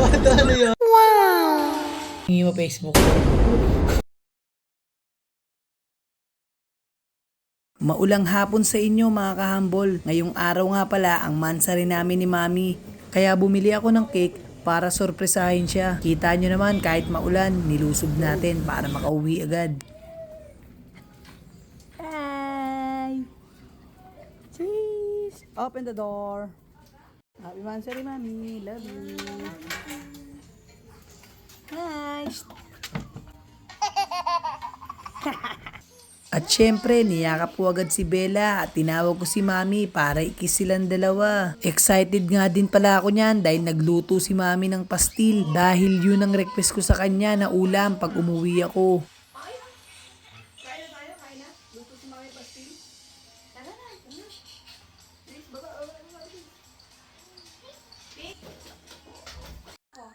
bata na yan? Hingi mo Facebook. Maulang hapon sa inyo mga kahambol. Ngayong araw nga pala ang mansari namin ni Mami. Kaya bumili ako ng cake para sorpresahin siya. Kita nyo naman kahit maulan, nilusob natin para makauwi agad. Hi! Cheese! Open the door. Happy mansari Mami. Love you. Hi! At syempre, niyakap ko agad si Bella at tinawag ko si Mami para ikis silang dalawa. Excited nga din pala ako niyan dahil nagluto si Mami ng pastil dahil yun ang request ko sa kanya na ulam pag umuwi ako.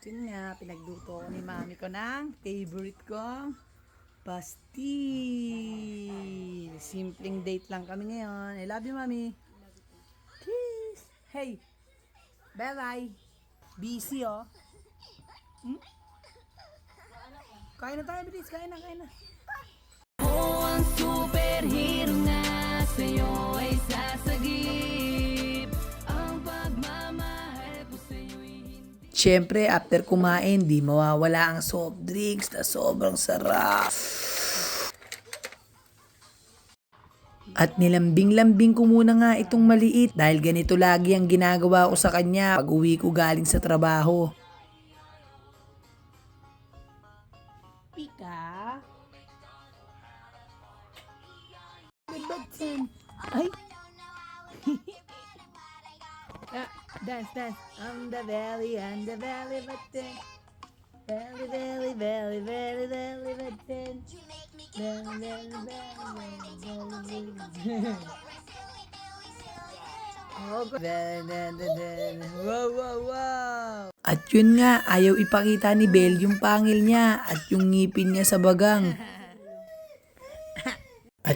Yun nga, pinagluto ko ni Mami ko ng favorite kong pastil. Simpleng date lang kami ngayon. I love you, Mami. Kiss. Hey. Bye-bye. Busy, oh. Hmm? Kain na tayo, bilis. Kain na, kain na. Siyempre, after kumain, di mawawala ang soft drinks na sobrang sarap. At nilambing-lambing ko muna nga itong maliit dahil ganito lagi ang ginagawa ko sa kanya pag uwi ko galing sa trabaho. Pika? Ay! Ah, dance, dance. On the valley, on the valley button. Valley, valley, valley, valley, valley button. Valley, valley, valley, valley, valley. Oh. Wow, wow, wow. At yun nga, ayaw ipakita ni Belle yung pangil niya at yung ngipin niya sa bagang.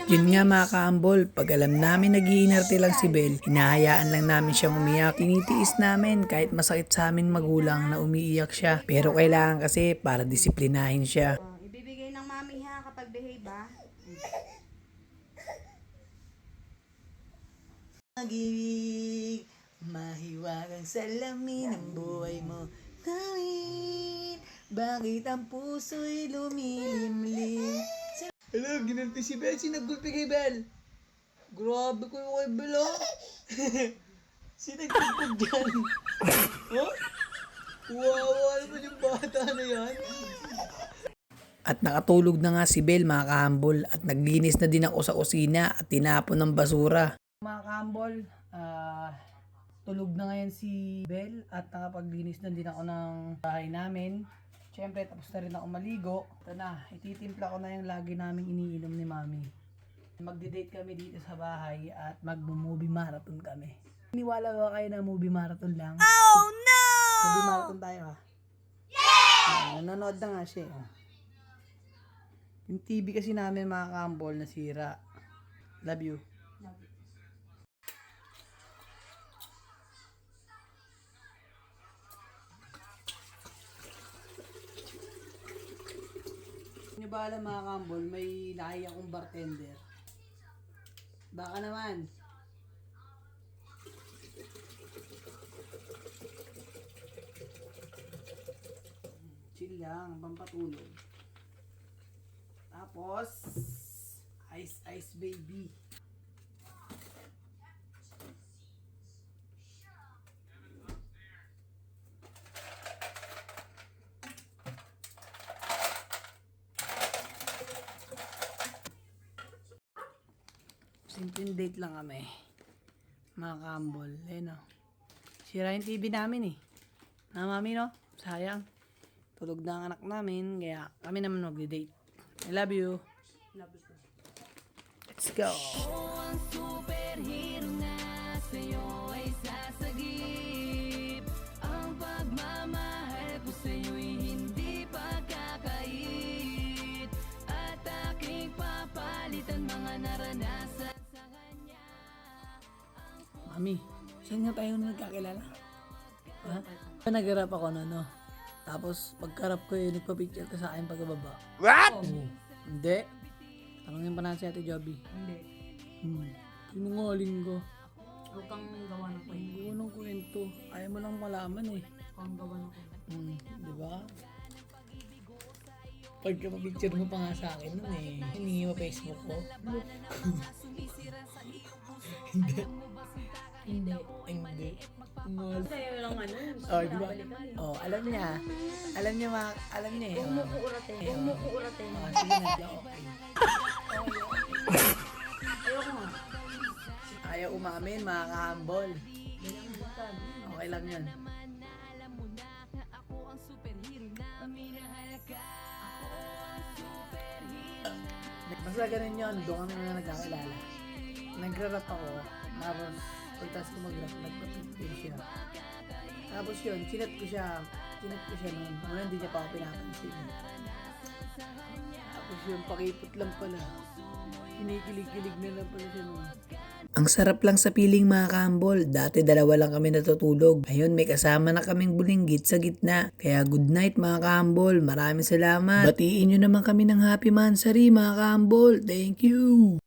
Yun nga mga kaambol, pag alam namin nagiinarte lang si Belle, hinahayaan lang namin siyang umiyak. Tinitiis namin kahit masakit sa amin magulang na umiiyak siya. Pero kailangan kasi para disiplinahin siya. Ibibigay ng mami ha kapag behave ha. Pag-ibig, mahiwagang salamin ng buhay mo. Tawin, bakit ang puso'y lumilimlim? Hello, ginanti si Bel. Sinagulpi kay Bel. Grabe ko yung kay Bel, oh. Sinagulpi dyan. oh? Wawa naman yung bata na yan. At nakatulog na nga si Bel mga kahambol at naglinis na din ako sa kusina at tinapon ng basura. Mga kahambol, ah, tulog na ngayon si Bel at nakapaglinis na din ako ng bahay namin. Siyempre, tapos na rin ako maligo. Ito na, ititimpla ko na yung lagi naming iniinom ni Mami. Magde-date kami dito sa bahay at mag-movie marathon kami. Niwala ba kayo na movie marathon lang? Oh no! Movie marathon tayo ha? Yeah! nanonood na nga siya. oh. Yung TV kasi namin mga kambol nasira. Love you. Hindi ba alam mga kambol, may nakaya akong bartender. Baka naman. Chill lang, pampatulog. Tapos, ice ice baby. Simple date lang kami. Mga kambol. Ayun o. Sira yung TV namin eh. Na mami no? Sayang. Tulog na ang anak namin. Kaya kami naman mag-date. I love you. Let's go. ang superhero na sa'yo Mami, saan nga tayo na nagkakilala? Ha? Nag-rap ako no, no? Tapos pagkarap ko eh, nagpa-picture ka sa akin pagkababa. What? Hindi. Tanongin pa natin si Ate Joby. Hindi. Hmm. Sinungaling ko. Huwag kang gawa ng kwento. Hindi ko ng kwento. Ayaw mo lang malaman eh. Huwag kang gawa ng kwento. Hmm, di ba? Pagka picture mo pa nga sa akin nun eh. Hiningi mo Facebook ko. Hindi. Hindi. Oh, di ba? Oh, alam niya. Alam niya, ma alam niya eh. Huwag mo ko uratin. Huwag mo ko uratin. Oh, sige na, okay. Ayoko nga. Ayaw umamin, mga kahambol. Okay lang yan. Basta ganun yun, doon kami na nagkakilala. Nagra-rap ako, tapos pagtas ko mag-rap, nagpa-picture siya. Tapos yun, chinat ko siya, chinat ko siya noon. Una hindi niya pa ako pinapansin. Tapos yun, pakipot lang pala. Kinikilig-kilig na lang pala siya noon. Ang sarap lang sa piling mga kambol. Dati dalawa lang kami natutulog. Ngayon may kasama na kaming bulinggit sa gitna. Kaya good night mga kambol. Maraming salamat. Batiin nyo naman kami ng happy mansari mga kambol. Thank you.